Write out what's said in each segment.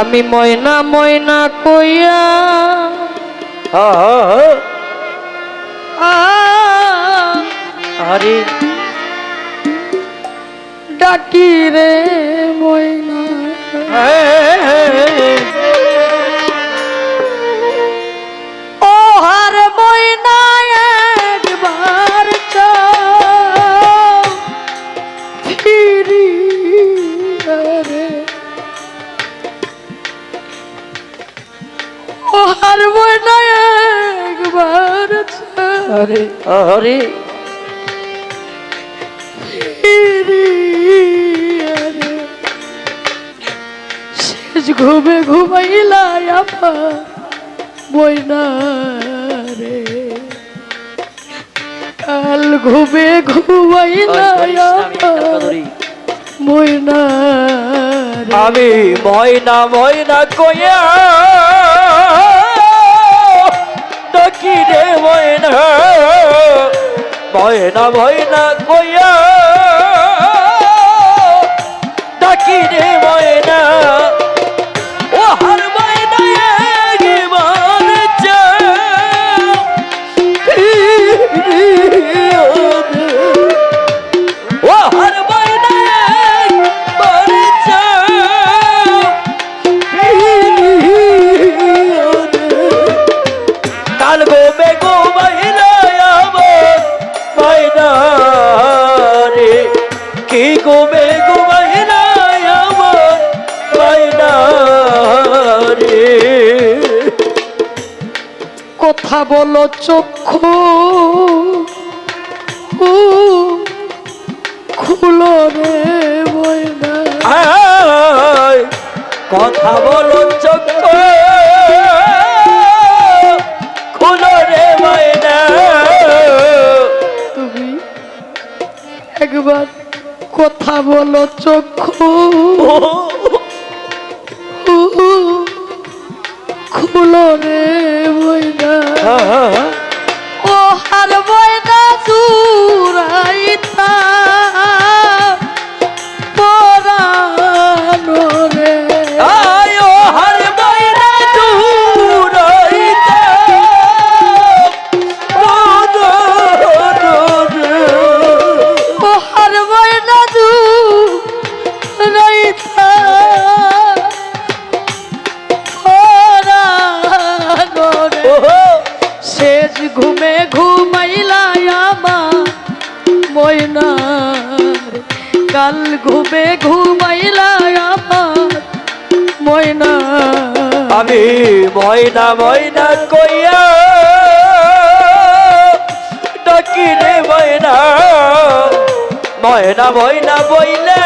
আমি ময়না ময়না কইয়া আরে ডাকি রে ময়না। ও হার ময়না একবার আরে আরে। শেষ ঘুমে ঘুমাইলা আমার ময়না রে কাল ঘুমে ঘুমাইলা আমার ময়না রে আমি ময়না ময়না কইয়া ডাকি রে ময়না ময়না ময়না কইয়া। ডাকি রে ময়না কি মে গো মহিলা আমার ময়না রে কথা বলো চক্ষু। খুলো রে কথা বলো চোখ খুলো রে ময়না তুমি একবার কথা বলো চক্ষু। কাল ঘুমে ঘুমাইলা আমার ময়না। আমি ময়না ময়না কইয়া ডাকি রে ময়না। ময়না ময়না বইলা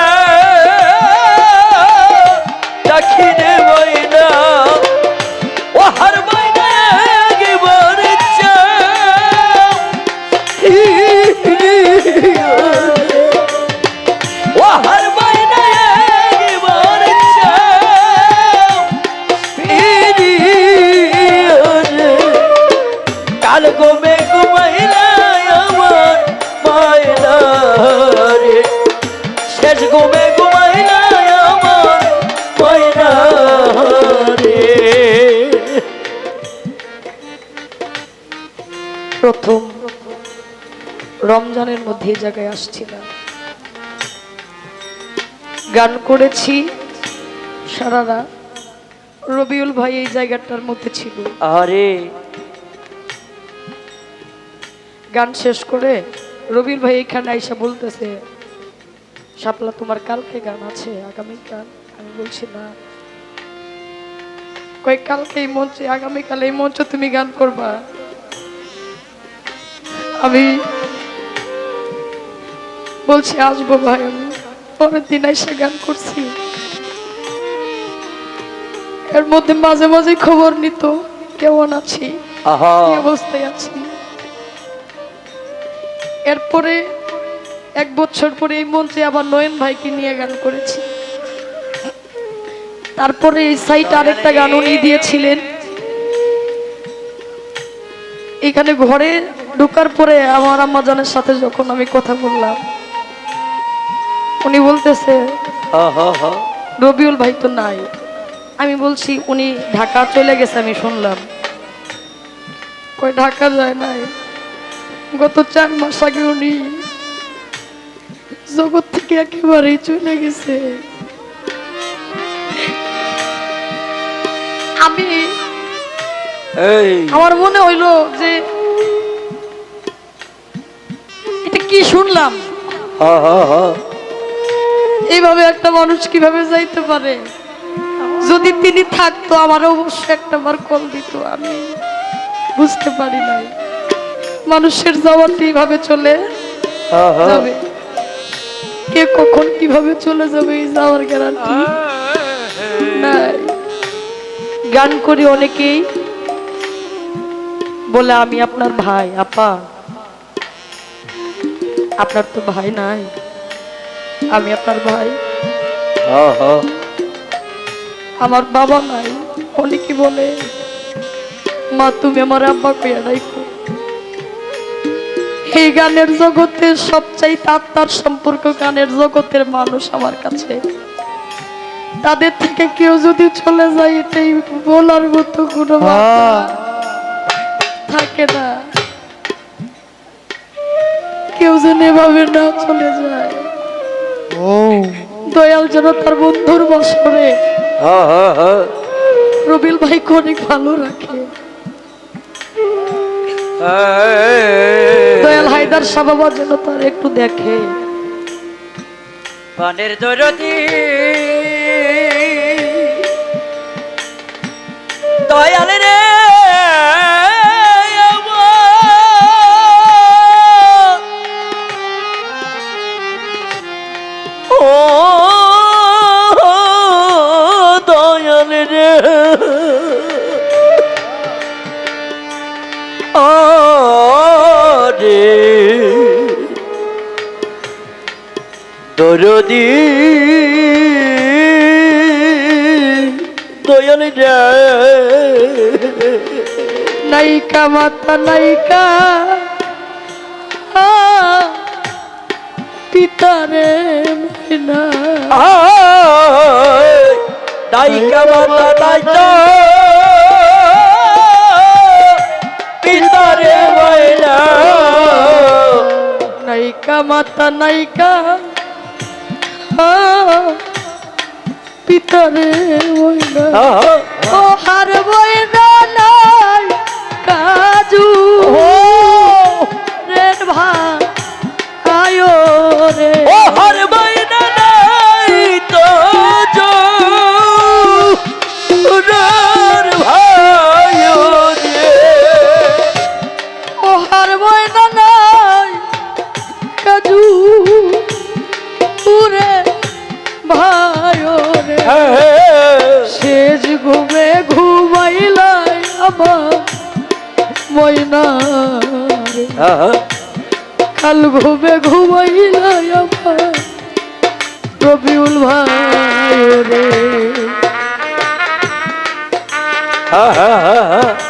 এই জায়গায় আসছিলাম। গান করেছি সারা রাত। রবিউল ভাই এই জায়গাটার মধ্যে ছিল। আরে। গান শেষ করে রবিউল ভাই এখানে আইসা বলতেছে শাপলা তোমার কালকে গান আছে আগামীকাল? আমি বলছি না। কয়েক কালকে এই মঞ্চে আগামীকাল এই মঞ্চে তুমি গান করবা? আমি বলছি আসব ভাই আমি। পরের দিন এসে গান করছি। এর মধ্যে মাঝে মাঝে খবর নিত কেমন আছি? অবস্থায় আছি? এরপরে এক বছর পরে এই মঞ্চে আবার নয়ন ভাইকে নিয়ে গান করেছি। তারপরে এই সাইট আরেকটা গান উনি দিয়েছিলেন। এখানে ঘরে ঢোকার পরে আমার আম্মাজানের সাথে যখন আমি কথা বললাম উনি বলতেছে রবিউল ভাই তো নাই। আমি বলছি উনি ঢাকা চলে গেছে আমি শুনলাম। কই ঢাকা যায় নাই? গত চার মাস আগে উনি জগৎ থেকে একেবারেই চলে গেছে। আমি এই। আমার মনে হইল যে এটা কি শুনলাম? হা হা হা। এইভাবে একটা মানুষ কীভাবে যাইতে পারে? যদি তিনি থাকতো আমার অবশ্যই একটা বার কল দিত আমি বুঝতে পারি নাই। মানুষের যাওয়াটা এইভাবে চলে যাবে? কে কখন কীভাবে চলে যাবে এই যাওয়ার গ্যারান্টি নাই। গান করি অনেকেই বলে আমি আপনার ভাই আপা। আপনার তো ভাই নাই। আমি আপনার ভাই। হা হা আমার বাবা নাই অনেকে বলে? মা তুমি আমার আব্বা কইয়া ডাইকো এই গানের জগতে সবচাইতে আত্মার সম্পর্ক গানের জগতের মানুষ আমার কাছে। তাদের থেকে কেউ যদি চলে যায় এটাই বলার মতো কোনো থাকে না। কেউ যেন এভাবে না চলে যায়। দয়াল যেন তার বন্ধুর বসরে। হা হা হা রবিল ভাইকে অনেক ভালো রাখে। দয়াল হায়দার বাবা যেন তার একটু দেখে। পানের দরদি নাইকা মাতা নাইকা আ, পিতারে ময়না দাইকা মাতা দাইতা পিতারে ময়না নাইকা মাতা নাইকা আ, পিতারে ময়না ও হার ময়না কাল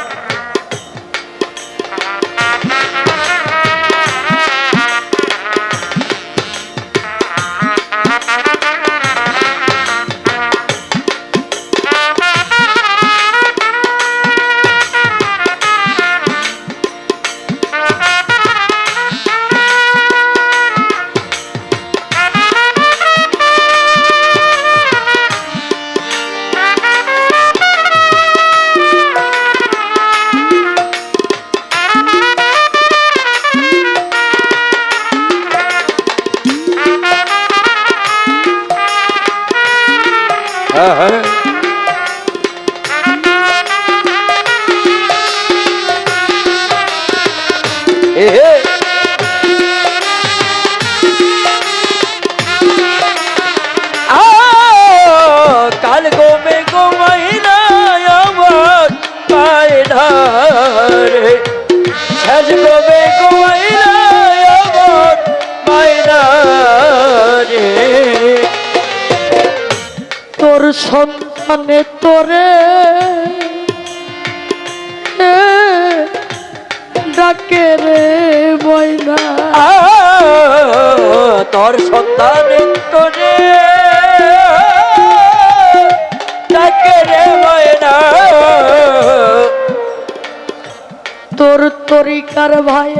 ধারে সাজ গোমে গোমাইনা আমার পায়ে রে তোর সন্তানে তোরে ডাকে রে ময়না। তোর সন্তান তোরে ডাকে রে তোর তরিকার ভাই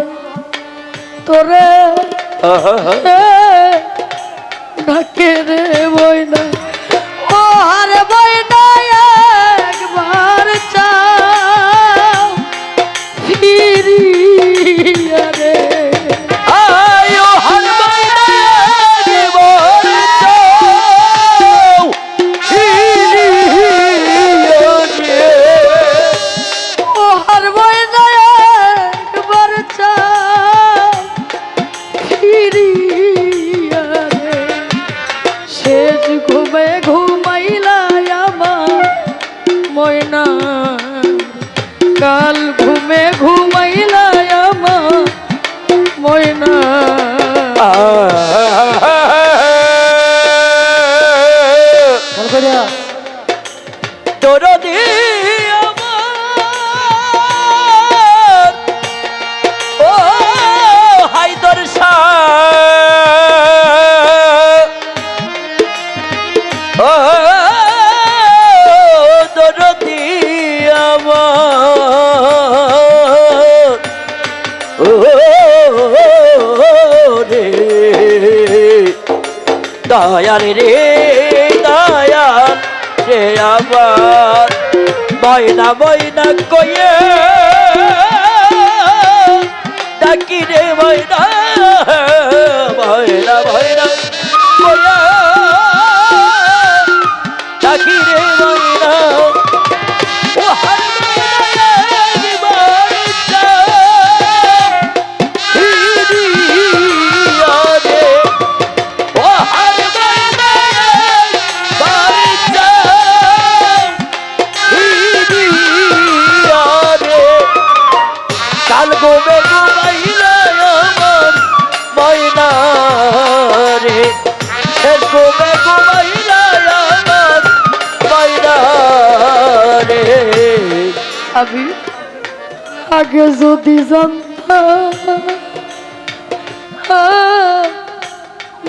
তোরে ঢাকে রে বই না ও হারে দয়াল রে দয়াল রে আমার। বয়না বয়না কয়ে আগে যদি জানতা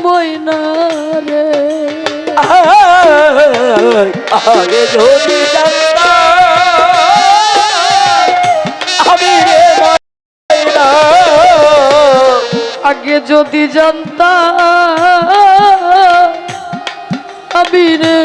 ময়না আগে যদি জানতা আমি রে আগে যদি জানতা আমি রে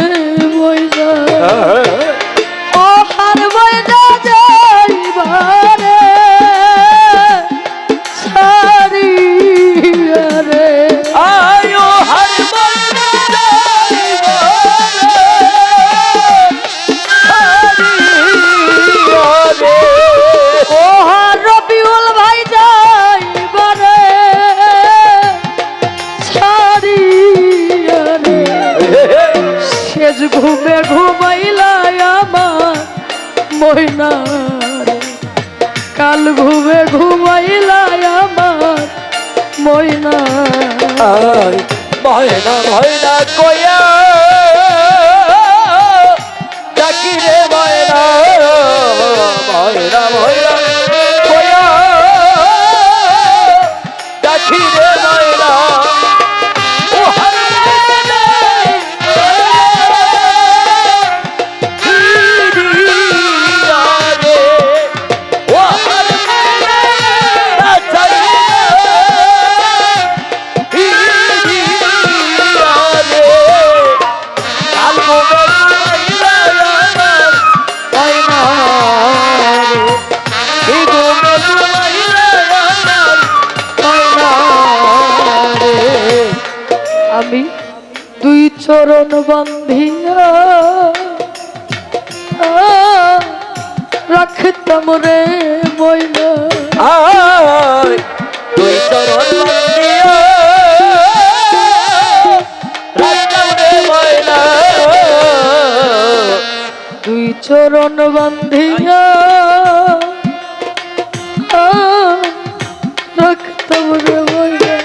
চরণ বন্ধিয়া। রাখতাম রে ময়না তুই চরণ বন্ধিয়া। রাখতাম রে ময়না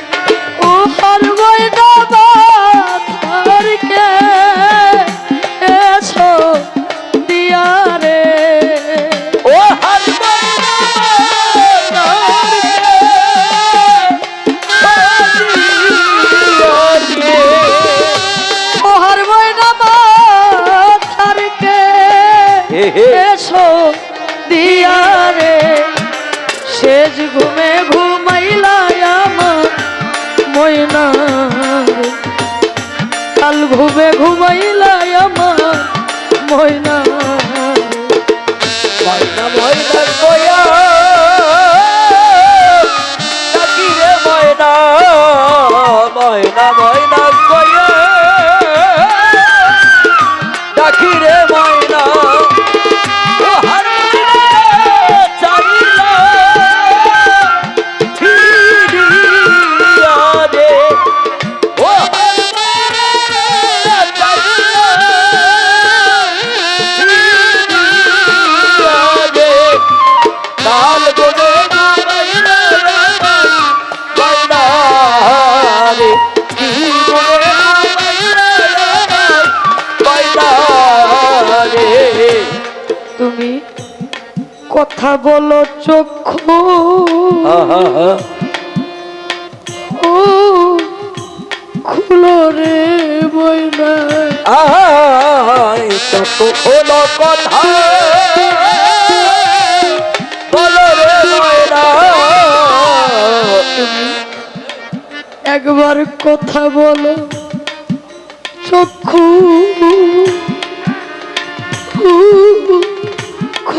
ঘুমে ঘুমাইল আমার ময়না। ময়না ময়না ছাগল চক্ষু। ও খুলো রে ময়না। কথা। একবার কথা বলো চক্ষু।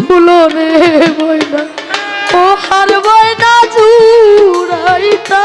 ভুলো রে বইনা ও হার বইনা জুড়াইতা।